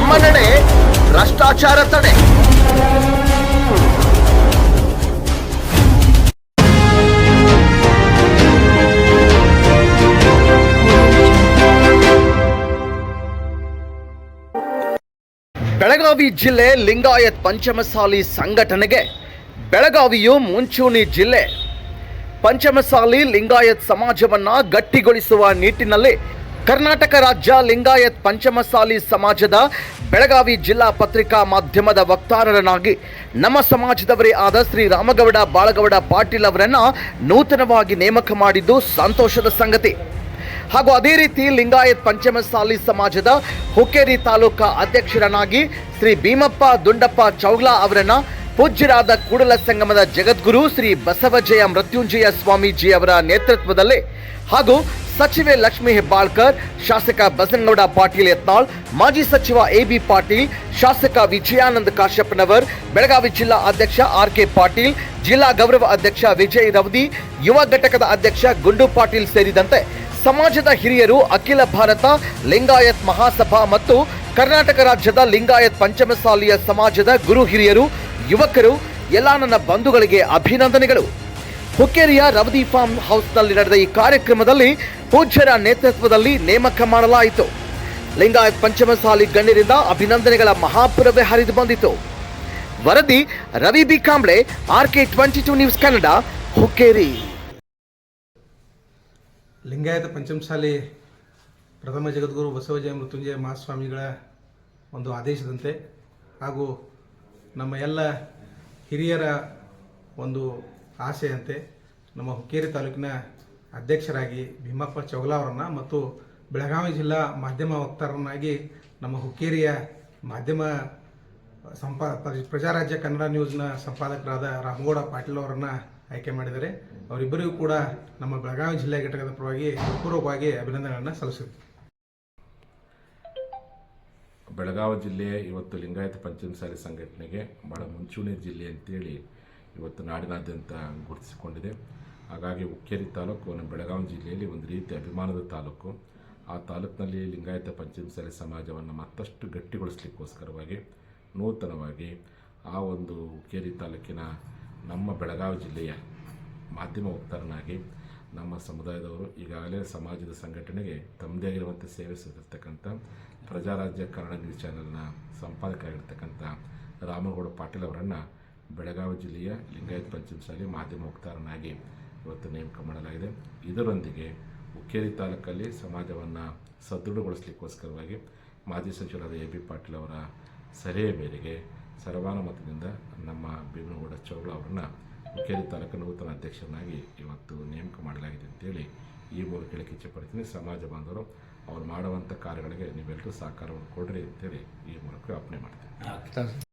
ನಮ್ಮ ನಡೆ ಭ್ರಷ್ಟಾಚಾರ ತಡೆ. ಬೆಳಗಾವಿ ಜಿಲ್ಲೆ ಲಿಂಗಾಯತ್ ಪಂಚಮಸಾಲಿ ಸಂಘಟನೆಗೆ ಬೆಳಗಾವಿಯು ಮುಂಚೂಣಿ ಜಿಲ್ಲೆ. ಪಂಚಮಸಾಲಿ ಲಿಂಗಾಯತ್ ಸಮಾಜವನ್ನ ಗಟ್ಟಿಗೊಳಿಸುವ ನಿಟ್ಟಿನಲ್ಲಿ ಕರ್ನಾಟಕ ರಾಜ್ಯ ಲಿಂಗಾಯತ್ ಪಂಚಮಸಾಲಿ ಸಮಾಜದ ಬೆಳಗಾವಿ ಜಿಲ್ಲಾ ಪತ್ರಿಕಾ ಮಾಧ್ಯಮದ ವಕ್ತಾರರನ್ನಾಗಿ ನಮ್ಮ ಸಮಾಜದವರೇ ಆದ ಶ್ರೀ ರಾಮಗೌಡ ಬಾಳಗೌಡ ಪಾಟೀಲ್ ಅವರನ್ನ ನೂತನವಾಗಿ ನೇಮಕ ಮಾಡಿದ್ದು ಸಂತೋಷದ ಸಂಗತಿ. ಹಾಗೂ ಅದೇ ರೀತಿ ಲಿಂಗಾಯತ್ ಪಂಚಮಸಾಲಿ ಸಮಾಜದ ಹುಕ್ಕೇರಿ ತಾಲೂಕಾ ಅಧ್ಯಕ್ಷರನ್ನಾಗಿ ಶ್ರೀ ಭೀಮಪ್ಪ ದುಂಡಪ್ಪ ಚೌಗ್ಲಾ ಅವರನ್ನ ಪೂಜ್ಯರಾದ ಕೂಡಲ ಸಂಗಮದ ಜಗದ್ಗುರು ಶ್ರೀ ಬಸವಜಯ ಮೃತ್ಯುಂಜಯ ಸ್ವಾಮೀಜಿ ಅವರ ನೇತೃತ್ವದಲ್ಲಿ ಹಾಗೂ ಸಚಿವೆ ಲಕ್ಷ್ಮೀ ಹೆಬ್ಬಾಳ್ಕರ್, ಶಾಸಕ ಬಸನಗೌಡ ಪಾಟೀಲ್ ಯತ್ನಾಳ್, ಮಾಜಿ ಸಚಿವ ಎ ಬಿ ಪಾಟೀಲ್, ಶಾಸಕ ವಿಜಯಾನಂದ ಕಾಶ್ಯಪ್ಪನವರ್ ಬೆಳಗಾವಿ ಜಿಲ್ಲಾ ಅಧ್ಯಕ್ಷ ಆರ್ ಕೆ ಪಾಟೀಲ್, ಜಿಲ್ಲಾ ಗೌರವ ಅಧ್ಯಕ್ಷ ವಿಜಯ್ ರವದಿ, ಯುವ ಘಟಕದ ಅಧ್ಯಕ್ಷ ಗುಂಡು ಪಾಟೀಲ್ ಸೇರಿದಂತೆ ಸಮಾಜದ ಹಿರಿಯರು ಅಖಿಲ ಭಾರತ ಲಿಂಗಾಯತ್ ಮಹಾಸಭಾ ಮತ್ತು ಕರ್ನಾಟಕ ರಾಜ್ಯದ ಲಿಂಗಾಯತ್ ಪಂಚಮಸಾಲಿಯ ಸಮಾಜದ ಗುರು ಹಿರಿಯರು, ಯುವಕರು, ಎಲ್ಲ ನನ್ನ ಬಂಧುಗಳಿಗೆ ಅಭಿನಂದನೆಗಳು. ಹುಕ್ಕೇರಿಯ ರವದಿ ಫಾರ್ಮ್ ಹೌಸ್ನಲ್ಲಿ ನಡೆದ ಈ ಕಾರ್ಯಕ್ರಮದಲ್ಲಿ ಪೂಜ್ಯರ ನೇತೃತ್ವದಲ್ಲಿ ನೇಮಕ ಮಾಡಲಾಯಿತು. ಲಿಂಗಾಯತ್ ಪಂಚಮಸಾಲಿ ಗಣ್ಯರಿಂದ ಅಭಿನಂದನೆಗಳ ಮಹಾಪುರವೇ ಹರಿದು ಬಂದಿತು. ವರದಿ Ravi B Kamble, RK twenty two news Kannada, Hukkeri. Lingayat Panchamasali ಪ್ರಥಮ ಜಗದ್ಗುರು ಬಸವಜಯ ಮೃತ್ಯುಂಜಯ ಮಹಾಸ್ವಾಮಿಗಳ ಒಂದು ಆದೇಶದಂತೆ ಹಾಗೂ ನಮ್ಮ ಎಲ್ಲ ಹಿರಿಯರ ಒಂದು ಆಸೆಯಂತೆ ನಮ್ಮ ಹುಕ್ಕೇರಿ ತಾಲೂಕಿನ ಅಧ್ಯಕ್ಷರಾಗಿ ಭೀಮಪ್ಪ ಚೌಗಲ ಅವರನ್ನು ಮತ್ತು ಬೆಳಗಾವಿ ಜಿಲ್ಲಾ ಮಾಧ್ಯಮ ವಕ್ತಾರರನ್ನಾಗಿ ನಮ್ಮ ಹುಕ್ಕೇರಿಯ ಮಾಧ್ಯಮ ಸಂಪಾ ಪ್ರಜಾರಾಜ್ಯ ಕನ್ನಡ ನ್ಯೂಸ್ನ ಸಂಪಾದಕರಾದ ರಾಮಗೌಡ ಪಾಟೀಲ್ ಅವರನ್ನು ಆಯ್ಕೆ ಮಾಡಿದ್ದಾರೆ. ಅವರಿಬ್ಬರಿಗೂ ಕೂಡ ನಮ್ಮ ಬೆಳಗಾವಿ ಜಿಲ್ಲಾ ಘಟಕದ ಪರವಾಗಿ ಪೂರ್ವಕವಾಗಿ ಅಭಿನಂದನೆಗಳನ್ನು ಸಲ್ಲಿಸುತ್ತೆ ಬೆಳಗಾವಿ ಜಿಲ್ಲೆಯ ಇವತ್ತು ಲಿಂಗಾಯತ ಪಂಚಮಸಾಲಿ ಸಂಘಟನೆಗೆ ಭಾಳ ಮುಂಚೂಣಿ ಜಿಲ್ಲೆ ಅಂತೇಳಿ ಇವತ್ತು ನಾಡಿನಾದ್ಯಂತ ಗುರುತಿಸಿಕೊಂಡಿದೆ. ಹಾಗಾಗಿ ಹುಕ್ಕೇರಿ ತಾಲೂಕು, ನಮ್ಮ ಬೆಳಗಾವಿ ಜಿಲ್ಲೆಯಲ್ಲಿ ಒಂದು ರೀತಿ ಅಭಿಮಾನದ ತಾಲೂಕು. ಆ ತಾಲೂಕಿನಲ್ಲಿ ಲಿಂಗಾಯತ ಪಂಚಮಸಾಲಿ ಸಮಾಜವನ್ನು ಮತ್ತಷ್ಟು ಗಟ್ಟಿಗೊಳಿಸಲಿಕ್ಕೋಸ್ಕರವಾಗಿ, ನೂತನವಾಗಿ ಆ ಒಂದು ಹುಕ್ಕೇರಿ ತಾಲೂಕಿನ ನಮ್ಮ ಬೆಳಗಾವಿ ಜಿಲ್ಲೆಯ ಮಾಧ್ಯಮ ವಕ್ತಾರನಾಗಿ ನಮ್ಮ ಸಮುದಾಯದವರು ಈಗಾಗಲೇ ಸಮಾಜದ ಸಂಘಟನೆಗೆ ತಮ್ಮದೇ ಆಗಿರುವಂಥ ಸೇವೆ ಸಲ್ಲಿರ್ತಕ್ಕಂಥ ಪ್ರಜಾರಾಜ್ಯ ಕನ್ನಡ ನ್ಯೂಸ್ ಚಾನೆಲ್ನ ಸಂಪಾದಕರಾಗಿರ್ತಕ್ಕಂಥ ರಾಮಗೌಡ ಪಾಟೀಲ್ ಅವರನ್ನು ಬೆಳಗಾವಿ ಜಿಲ್ಲೆಯ ಲಿಂಗಾಯತ್ ಪಂಚಮಸಾಲಿ ಮಾಧ್ಯಮ ವಕ್ತಾರನಾಗಿ ಇವತ್ತು ನೇಮಕ ಮಾಡಲಾಗಿದೆ. ಇದರೊಂದಿಗೆ ಹುಕ್ಕೇರಿ ತಾಲೂಕಲ್ಲಿ ಸಮಾಜವನ್ನು ಸದೃಢಗೊಳಿಸಲಿಕ್ಕೋಸ್ಕರವಾಗಿ ಮಾಜಿ ಸಚಿವರಾದ ಎ ಬಿ ಪಾಟೀಲ್ ಅವರ ಸಲಹೆ ಮೇರೆಗೆ ಸರ್ವಾನುಮತದಿಂದ ನಮ್ಮ ಭೀಮನಗೌಡ ಚೌಳ ಅವರನ್ನು ಹುಕ್ಕೇರಿ ತಾಲೂಕು ನೂತನ ಅಧ್ಯಕ್ಷರನ್ನಾಗಿ ಇವತ್ತು ನೇಮಕ ಮಾಡಲಾಗಿದೆ ಅಂತೇಳಿ ಈ ಮೂಲಕ ಹೇಳಕ್ಕೆ ಇಚ್ಛೆಪಡ್ತೀನಿ ಸಮಾಜ ಬಾಂಧವರು ಅವ್ರು ಮಾಡುವಂಥ ಕಾರ್ಯಗಳಿಗೆ ನೀವೆಲ್ಲರೂ ಸಹಕಾರವನ್ನು ಕೊಡ್ರಿ ಅಂತೇಳಿ ಈ ಮೂಲಕ ಅಪ್ಲೈ ಮಾಡ್ತೀನಿ.